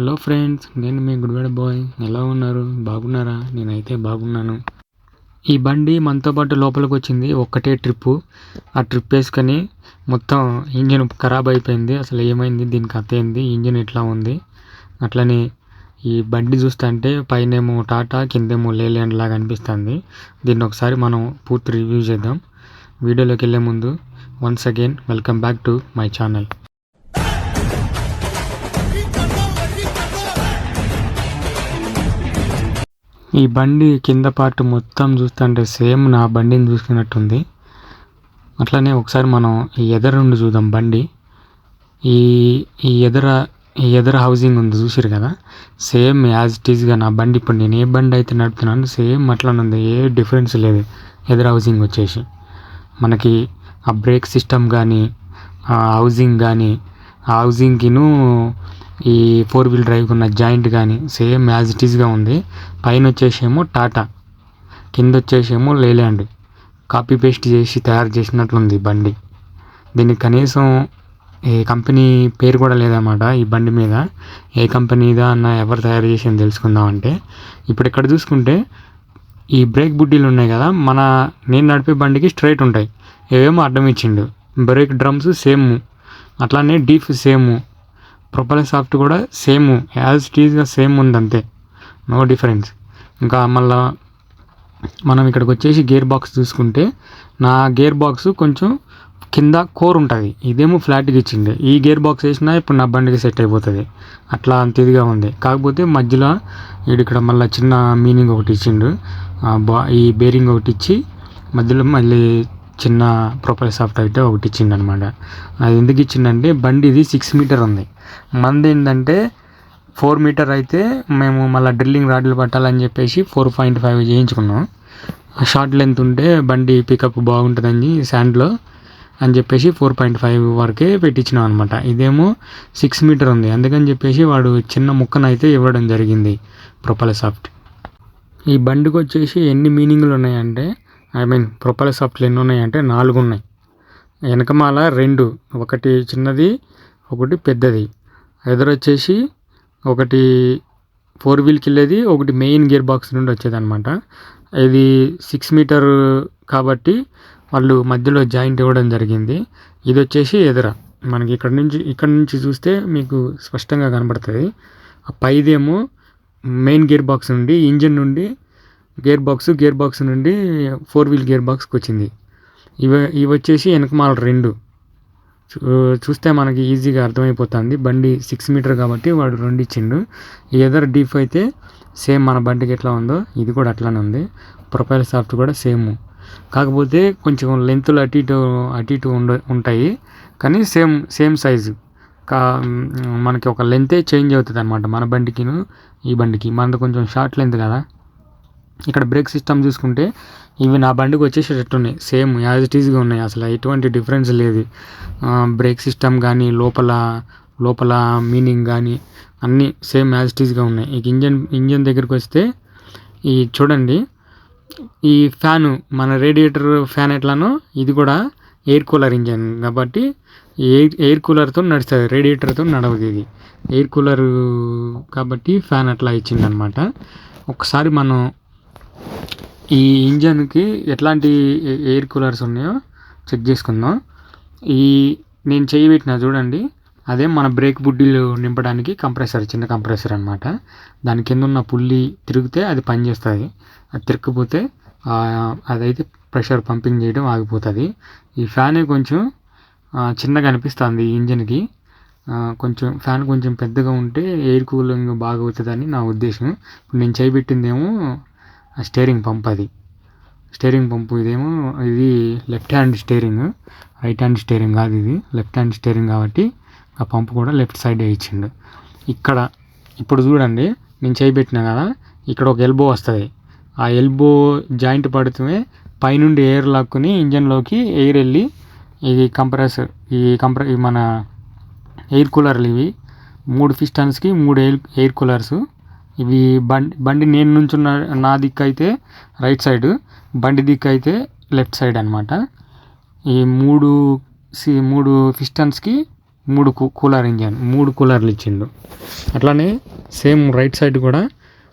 Hello friends నేను మీ Gudivada bye. ఎలా ఉన్నారు? బాగున్నారా? నేనైతే బాగున్నాను. ఈ బండి మనతో పాటు లోపలికి వచ్చింది. ఒక్కటే ట్రిప్పు. ఆ ట్రిప్ వేసుకొని మొత్తం ఇంజిన్ ఖరాబ్ అయిపోయింది. అసలు ఏమైంది? దీనికి కథ ఏంది? ఇంజిన్ ఎట్లా ఉంది? అట్లనే ఈ బండి చూస్తుంటే పైనేమో టాటా కిందేమో లేలాండ్ లాగా అనిపిస్తుంది. దీన్ని ఒకసారి మనం పూర్తి రివ్యూ చేద్దాం. వీడియోలోకి వెళ్ళే ముందు once again welcome back to my channel. ఈ బండి కింద పార్ట్ మొత్తం చూస్తుంటే సేమ్ నా బండిని చూసుకున్నట్టుంది. అట్లనే ఒకసారి మనం ఈ ఎదర నుండి చూద్దాం బండి. ఈ ఈ ఎదర ఈ ఎదర హౌసింగ్ ఉంది చూసిరు కదా? సేమ్ యాజ్ ఇట్ ఈస్గా నా బండి. ఇప్పుడు నేను ఏ బండి అయితే నడుపుతున్నాను సేమ్ అట్లానే ఉంది. ఏ డిఫరెన్స్ లేదు ఎదర హౌసింగ్ వచ్చేసి. మనకి ఆ బ్రేక్ సిస్టమ్ కానీ ఆ హౌసింగ్ కానీ ఆ హౌసింగ్కిను ఈ ఫోర్ వీల్ డ్రైవ్ ఉన్న జాయింట్ కానీ సేమ్ యాజ్ ఇట్ ఈస్గా ఉంది. పైన వచ్చేసేమో టాటా కింద వచ్చేసేమో లేలాండ్. కాపీ పేస్ట్ చేసి తయారు చేసినట్లుంది బండి. దీనికి కనీసం ఏ కంపెనీ పేరు కూడా లేదన్నమాట ఈ బండి మీద. ఏ కంపెనీదా అన్న ఎవరు తయారు చేసింది తెలుసుకుందామంటే ఇప్పుడు ఇక్కడ చూసుకుంటే ఈ బ్రేక్ బుడ్డీలు ఉన్నాయి కదా మన నేను నడిపే బండికి స్ట్రైట్ ఉంటాయి. ఏవేమో అడ్డం ఇచ్చిండు. Brake drums same. అట్లానే డీఫ్ సేమ్. ప్రొపలర్ సాఫ్ట్ కూడా సేమ్ యాజ్ టీజ్గా సేమ్ ఉంది అంతే నో డిఫరెన్స్. ఇంకా మళ్ళా మనం ఇక్కడికి వచ్చేసి గేర్ బాక్స్ చూసుకుంటే నా గేర్ బాక్స్ కొంచెం కింద కోర్ ఉంటుంది. ఇదేమో ఫ్లాట్గా ఇచ్చింది ఈ గేర్ బాక్స్ వేసినా ఇప్పుడు నా బండికి సెట్ అయిపోతుంది. అట్లా అంత ఇదిగా ఉంది. కాకపోతే మధ్యలో వీడు ఇక్కడ మళ్ళీ చిన్న మీనింగ్ ఒకటి ఇచ్చిండు. బా ఈ బేరింగ్ ఒకటి ఇచ్చి మధ్యలో మళ్ళీ చిన్న ప్రొపైల్ సాఫ్ట్ అయితే ఒకటి ఇచ్చిండు అనమాట అది ఎందుకు ఇచ్చిండంటే బండి ఇది సిక్స్ మీటర్ ఉంది. మంది ఏంటంటే ఫోర్ మీటర్ అయితే మేము మళ్ళీ డ్రిల్లింగ్ రాడ్లు పట్టాలని చెప్పేసి ఫోర్ పాయింట్ ఫైవ్ చేయించుకున్నాం. షార్ట్ లెంత్ ఉంటే బండి పికప్ బాగుంటుందని శాండ్లో అని చెప్పేసి ఫోర్ పాయింట్ ఫైవ్ వరకే పెట్టించినాం అనమాట ఇదేమో సిక్స్ మీటర్ ఉంది. అందుకని చెప్పేసి వాడు చిన్న ముక్కనైతే ఇవ్వడం జరిగింది ప్రొపల సాఫ్ట్. ఈ బండికి వచ్చేసి ఎన్ని మీనింగ్లు ఉన్నాయంటే ఐ మీన్ ప్రొపల సాఫ్ట్లు ఎన్ని ఉన్నాయంటే నాలుగు ఉన్నాయి. వెనకమాల రెండు. ఒకటి చిన్నది ఒకటి పెద్దది. ఎదురొచ్చేసి ఒకటి ఫోర్ వీల్కి వెళ్ళేది ఒకటి మెయిన్ గేర్ బాక్స్ నుండి వచ్చేది అనమాట ఇది సిక్స్ మీటర్ కాబట్టి వాళ్ళు మధ్యలో జాయింట్ ఇవ్వడం జరిగింది. ఇది వచ్చేసి ఎదుర. మనకి ఇక్కడ నుంచి ఇక్కడ నుంచి చూస్తే మీకు స్పష్టంగా కనబడుతుంది. ఆ పైదేమో మెయిన్ గేర్ బాక్స్ నుండి ఇంజిన్ నుండి గేర్ బాక్స్ గేర్ బాక్స్ నుండి ఫోర్ వీల్ గేర్ బాక్స్కి వచ్చింది ఇవి ఇవి వచ్చేసి వెనకమాల రెండు. చూస్తే మనకి ఈజీగా అర్థమైపోతుంది. బండి సిక్స్ మీటర్ కాబట్టి వాడు రెండు ఇచ్చిండు. ఎదర్ డీప్ అయితే సేమ్ మన బండికి ఎట్లా ఉందో ఇది కూడా అట్లానే ఉంది. ప్రొఫైల్ సాఫ్ట్ కూడా సేమ్. కాకపోతే కొంచెం లెంత్లు అటు ఇటు అటు ఇటు ఉండ ఉంటాయి. కానీ సేమ్ సేమ్ సైజు కా మనకి ఒక లెంతే చేంజ్ అవుతుంది అనమాట మన బండికిను ఈ బండికి. మనది కొంచెం షార్ట్ లెంత్ కదా. ఇక్కడ బ్రేక్ సిస్టమ్ చూసుకుంటే ఇవి నా బండికి వచ్చేసేటట్టు ఉన్నాయి సేమ్ యాజ్ ఇట్ ఈజ్గా ఉన్నాయి. అసలు ఎటువంటి డిఫరెన్స్ లేదు. బ్రేక్ సిస్టమ్ కానీ లోపల లోపల మీనింగ్ కానీ అన్నీ సేమ్ యాజ్ ఇట్ ఈజ్గా ఉన్నాయి. ఇక ఇంజన్ ఇంజన్ దగ్గరికి వస్తే ఈ చూడండి. ఈ ఫ్యాను మన రేడియేటర్ ఫ్యాన్ ఎట్లానో ఇది కూడా ఎయిర్ కూలర్ ఇంజన్ కాబట్టి ఎయిర్ ఎయిర్ కూలర్తో నడుస్తుంది. రేడియేటర్తో నడవదు ఇది. ఎయిర్ కూలర్ కాబట్టి ఫ్యాన్ అట్లా ఇచ్చిందనమాట ఒకసారి మనం ఈ ఇంజన్కి ఎట్లాంటి ఎయిర్ కూలర్స్ ఉన్నాయో చెక్ చేసుకుందాం. ఈ నేను చేయి పెట్టిన చూడండి అదే మన బ్రేక్ బుడ్డీలు నింపడానికి కంప్రెసర్ చిన్న కంప్రెసర్ అనమాట దాని కింద ఉన్న పుల్లి తిరిగితే అది పనిచేస్తుంది అది తిరగకపోతే అదైతే ప్రెషర్ పంపింగ్ చేయడం ఆగిపోతుంది. ఈ ఫ్యానే కొంచెం చిన్నగా అనిపిస్తుంది ఈ ఇంజన్కి. కొంచెం ఫ్యాన్ కొంచెం పెద్దగా ఉంటే ఎయిర్ కూలింగ్ బాగా అవుతుందని నా ఉద్దేశం. ఇప్పుడు నేను చేయబెట్టిందేమో స్టేరింగ్ పంప్ అది. స్టేరింగ్ పంపు ఇదేమో ఇది left hand steering right hand steering కాదు ఇది. లెఫ్ట్ హ్యాండ్ స్టేరింగ్ కాబట్టి ఆ పంపు కూడా లెఫ్ట్ సైడే ఇచ్చిండు. ఇక్కడ ఇప్పుడు చూడండి నేను చేయబెట్టిన కదా ఇక్కడ ఒక ఎల్బో వస్తుంది. ఆ ఎల్బో జాయింట్ పడితే పైనుండి ఎయిర్ లాక్కుని ఇంజన్లోకి ఎయిర్ వెళ్ళి ఇది కంప్రెసర్ ఈ కంప్రె మన ఎయిర్ కూలర్లు ఇవి. మూడు పిస్టన్స్కి మూడు ఎయిర్ ఎయిర్ కూలర్స్. ఇవి బండి బండి నేను నుంచున్న నా దిక్కు అయితే రైట్ సైడ్ బండి దిక్కు అయితే లెఫ్ట్ సైడ్ అనమాట ఈ మూడు సి మూడు పిస్టన్స్కి మూడు కూలర్ ఇంజన్ మూడు కూలర్లు ఇచ్చిండు. అట్లానే సేమ్ రైట్ సైడ్ కూడా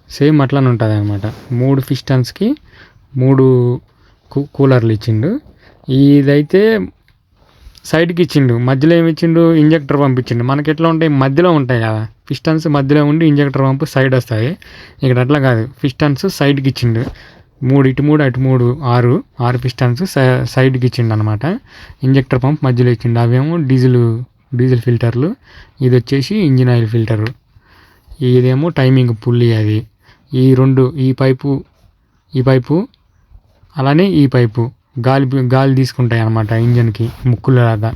సేమ్ అట్లానే ఉంటుంది అనమాట మూడు పిస్టన్స్కి మూడు కూలర్లు ఇచ్చిండు. ఇదైతే సైడ్కి ఇచ్చిండు. మధ్యలో ఏమి ఇచ్చిండు? ఇంజెక్టర్ పంపించిండు. మనకి ఎట్లా ఉంటాయి? మధ్యలో ఉంటాయి కదా. పిస్టన్స్ మధ్యలో ఉండి ఇంజెక్టర్ పంపు సైడ్ వస్తాయి. ఇక్కడ అట్లా కాదు. పిస్టన్స్ సైడ్కి ఇచ్చిండు. మూడు ఇటు మూడు అటు మూడు ఆరు ఆరు పిస్టన్స్ సైడ్కి ఇచ్చిండు అనమాట ఇంజెక్టర్ పంప్ మధ్యలో ఇచ్చిండు. అవేమో డీజిల్ డీజిల్ ఫిల్టర్లు ఇది వచ్చేసి ఇంజిన్ ఆయిల్ ఫిల్టరు ఇదేమో టైమింగ్ పుల్లి అది. ఈ రెండు ఈ పైపు ఈ పైపు అలానే ఈ పైపు. గాలి గాలి తీసుకుంటాయి అన్నమాట ఇంజన్కి ముక్కుల లాగా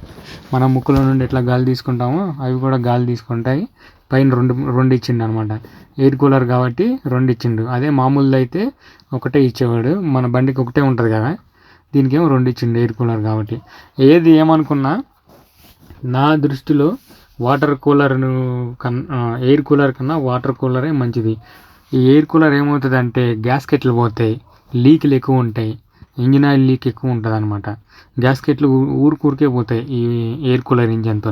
మనం ముక్కుల నుండి ఎట్లా గాలి తీసుకుంటామో అవి కూడా గాలి తీసుకుంటాయి. పైన రెండు రెండు ఇచ్చిండు అనమాట ఎయిర్ కూలర్ కాబట్టి రెండు ఇచ్చిండు. అదే మామూలుది అయితే ఒకటే ఇచ్చేవాడు. మన బండికి ఒకటే ఉంటుంది కదా. దీనికేమో రెండు ఇచ్చిండు ఎయిర్ కూలర్ కాబట్టి. ఏది ఏమనుకున్నా నా దృష్టిలో వాటర్ కూలర్ను కన్నా ఎయిర్ కూలర్ కన్నా వాటర్ కూలరే మంచిది. ఈ ఎయిర్ కూలర్ ఏమవుతుందంటే గ్యాస్కెట్లు పోతాయి లీకులు ఎక్కువ ఉంటాయి ఇంజిన్ ఆయిల్ లీక్ ఎక్కువ ఉంటుంది అనమాట గ్యాస్కెట్లు ఊరికూరికే పోతాయి ఈ ఎయిర్ కూలర్ ఇంజన్తో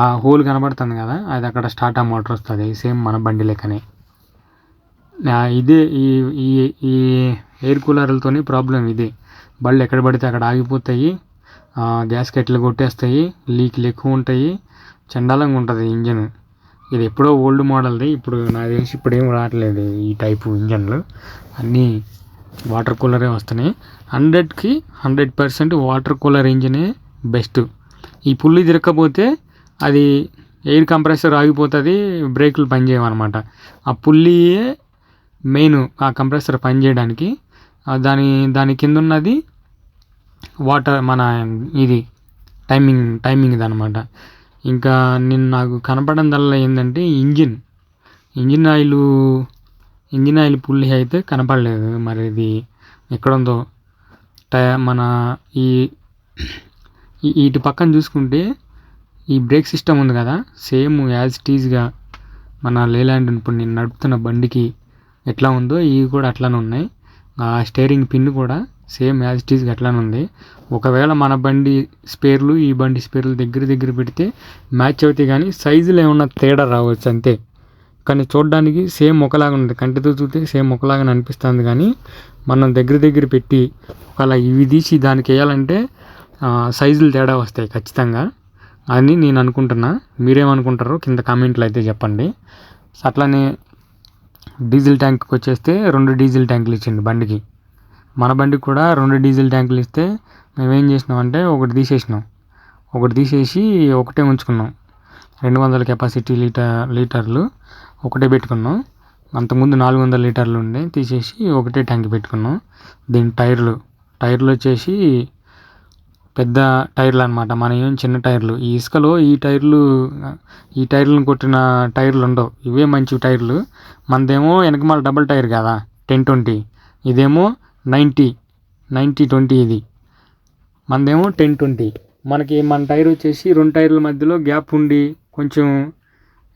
ఆ హోల్ కనబడుతుంది కదా అది అక్కడ స్టార్టర్ మోటార్ వస్తుంది. సేమ్ మన బండి లెక్కనే. ఇదే ఈ ఈ ఈ ఎయిర్ కూలర్లతోని ప్రాబ్లం ఇదే. బళ్ళు ఎక్కడ పడితే అక్కడ ఆగిపోతాయి గ్యాస్కెట్లు కొట్టేస్తాయి లీక్లు ఎక్కువ ఉంటాయి చండాలంగా ఉంటుంది ఇంజన్ ఇది ఎప్పుడో ఓల్డ్ మోడల్ది ఇప్పుడు నాకు తెలిసి ఇప్పుడు ఏం రావట్లేదు ఈ టైపు ఇంజన్లు అన్నీ వాటర్ కూలరే వస్తున్నాయి. హండ్రెడ్కి హండ్రెడ్ పర్సెంట్ వాటర్ కూలర్ ఇంజనే బెస్ట్. ఈ పుల్లి తిరగకపోతే అది ఎయిర్ కంప్రెసర్ ఆగిపోతుంది బ్రేకులు పనిచేయమన్నమాట ఆ పుల్లియే మెయిన్ ఆ కంప్రెసర్ పనిచేయడానికి. దాని దాని కింద ఉన్నది వాటర్ మన ఇది టైమింగ్ టైమింగ్ అనమాట ఇంకా నేను నాకు కనపడందల్లా ఏంటంటే engine. Engine oil engine oil pulley అయితే కనపడలేదు. మరి ఇది ఎక్కడుందో? టై మన ఈ ఇటు పక్కన చూసుకుంటే ఈ బ్రేక్ సిస్టమ్ ఉంది కదా? సేమ్ యాజ్ టీజ్గా మన లేలాండ్ ఇప్పుడు నేను నడుపుతున్న బండికి ఎట్లా ఉందో ఇవి కూడా అట్లానే ఉన్నాయి. ఆ స్టేరింగ్ పిన్ కూడా సేమ్ యాజ్ టీజ్గా అట్లానే ఉంది. ఒకవేళ మన బండి స్పేర్లు ఈ బండి స్పేర్లు దగ్గర దగ్గర పెడితే మ్యాచ్ అవుతాయి కానీ సైజులో ఏమన్నా తేడా రావచ్చు అంతే. కానీ చూడడానికి సేమ్ ఒకలాగా ఉంది కంటితో చూస్తే సేమ్ ఒకలాగా అనిపిస్తుంది కానీ మనం దగ్గర దగ్గర పెట్టి ఒకలా ఇవి తీసి దానికి వేయాలంటే సైజులు తేడా వస్తాయి ఖచ్చితంగా అని నేను అనుకుంటున్నా. మీరేమనుకుంటారో కింద కామెంట్లు అయితే చెప్పండి. అట్లానే డీజిల్ ట్యాంక్కి వచ్చేస్తే రెండు డీజిల్ ట్యాంకులు ఇచ్చింది బండికి. మన బండికి కూడా రెండు డీజిల్ ట్యాంకులు ఇస్తే మేము ఏం చేసినాం అంటే ఒకటి తీసేసినాం. ఒకటి తీసేసి ఒకటే ఉంచుకున్నాం. రెండు వందల కెపాసిటీ లీటర్ లీటర్లు ఒకటే పెట్టుకున్నాం. అంతకుముందు నాలుగు వందల లీటర్లు ఉండే తీసేసి ఒకటే ట్యాంక్ పెట్టుకున్నాం. దీని టైర్లు టైర్లు వచ్చేసి పెద్ద టైర్లు అనమాట మన ఏం చిన్న టైర్లు. ఈ ఇసుకలో ఈ టైర్లు ఈ టైర్లను కొట్టిన టైర్లు ఉండవు. ఇవే మంచి టైర్లు. మనదేమో వెనకమాల డబుల్ టైర్ కదా టెన్ ట్వంటీ. ఇదేమో నైంటీ నైంటీ ట్వంటీ ఇది. మనదేమో టెన్ ట్వంటీ. మనకి మన టైర్ వచ్చేసి రెండు టైర్ల మధ్యలో గ్యాప్ ఉండి కొంచెం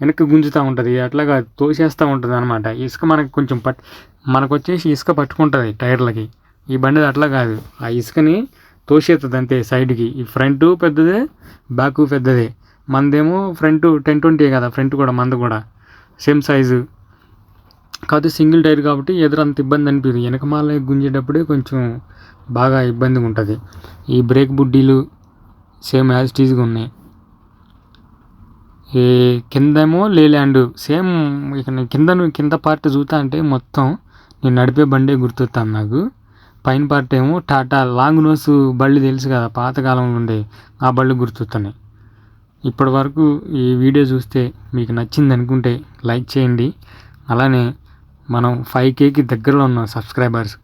వెనక్కి గుంజుతూ ఉంటుంది. అట్లాగా తోసేస్తూ ఉంటుంది అనమాట ఇసుక మనకి కొంచెం పట్ మనకు వచ్చేసి ఇసుక పట్టుకుంటుంది టైర్లకి. ఈ బండిది అట్లా కాదు. ఆ ఇసుకని తోసేస్తుంది అంతే సైడ్కి. ఈ ఫ్రంట్ పెద్దదే బ్యాక్ పెద్దదే. మనదేమో ఫ్రంట్ టెన్ ట్వంటీ కదా ఫ్రంట్ కూడా మంది కూడా. Same size. కాకపోతే సింగిల్ టైర్ కాబట్టి ఎదురు అంత ఇబ్బంది అనిపించదు వెనకమాల గుంజేటప్పుడే కొంచెం బాగా ఇబ్బందిగా ఉంటుంది ఈ బ్రేక్ బుడ్డీలు సేమ్ యాజ్ టీజ్గా ఉన్నాయి. ఈ కిందేమో లేలాండ్ సేమ్ ఇక నేను కింద కింద పార్ట్ చూస్తా అంటే మొత్తం నేను నడిపే బండే గుర్తొస్తాను నాకు. పైన పార్ట్ ఏమో టాటా లాంగ్ నోస్ బళ్ళు తెలుసు కదా పాతకాలంలో ఉండే ఆ బళ్ళు గుర్తొస్తున్నాయి. ఇప్పటి వరకు ఈ వీడియో చూస్తే మీకు నచ్చింది అనుకుంటే లైక్ చేయండి. అలానే మనం ఫైవ్ కేకి దగ్గరలో ఉన్నాం సబ్స్క్రైబర్స్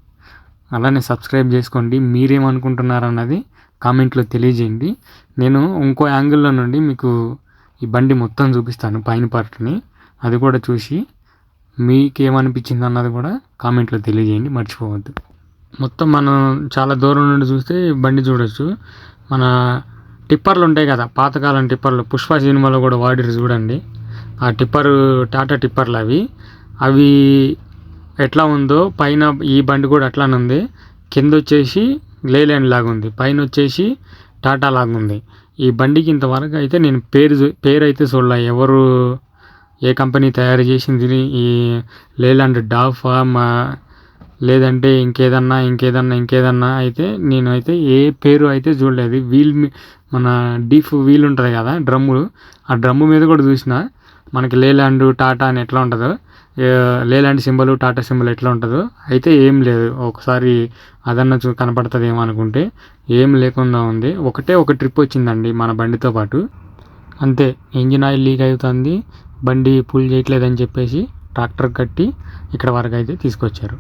అలానే సబ్స్క్రైబ్ చేసుకోండి. మీరేమనుకుంటున్నారు అన్నది కామెంట్లో తెలియజేయండి. నేను ఇంకో యాంగిల్లో నుండి మీకు ఈ బండి మొత్తం చూపిస్తాను పైన పార్ట్ని. అది కూడా చూసి మీకేమనిపించింది అన్నది కూడా కామెంట్లో తెలియజేయండి మర్చిపోవద్దు. మొత్తం మనం చాలా దూరం నుండి చూస్తే బండి చూడొచ్చు. మన టిప్పర్లు ఉంటాయి కదా పాతకాలం టిప్పర్లు పుష్ప సినిమాలో కూడా వాడిరు చూడండి. ఆ టిప్పర్ టాటా టిప్పర్లు అవి. అవి ఎట్లా ఉందో పైన ఈ బండి కూడా అట్లానే ఉంది. కింద వచ్చేసి లేలాండ్ లాగా ఉంది పైన వచ్చేసి టాటా లాగా ఉంది ఈ బండికి ఇంతవరకు అయితే నేను పేరు చూ- పేరు అయితే చూడలే. ఎవరు ఏ కంపెనీ తయారు చేసింది ఈ లేలాండ్ డాఫా మా లేదంటే ఇంకేదన్నా ఇంకేదన్నా ఇంకేదన్నా అయితే నేను అయితే ఏ పేరు అయితే చూడలేదు. వీల్ మన డీఫ్ వీల్ ఉంటుంది కదా డ్రమ్ము. ఆ డ్రమ్ము మీద కూడా చూసిన మనకి లేలాండ్ టాటా అని ఎట్లా ఉంటుందో లేలాండ్ సింబల్ టాటా సింబల్ ఎట్లా ఉంటుందో అయితే ఏం లేదు. ఒకసారి అదన్న చూ కనపడుతుందేమో అనుకుంటే ఏం లేకుండా ఉంది. ఒకటే ఒక ట్రిప్ వచ్చిందండి మన బండితో పాటు. అంతే ఇంజిన్ ఆయిల్ లీక్ అవుతుంది బండి పుల్ చేయట్లేదని చెప్పేసి ట్రాక్టర్ కట్టి ఇక్కడ వరకు అయితే తీసుకొచ్చారు.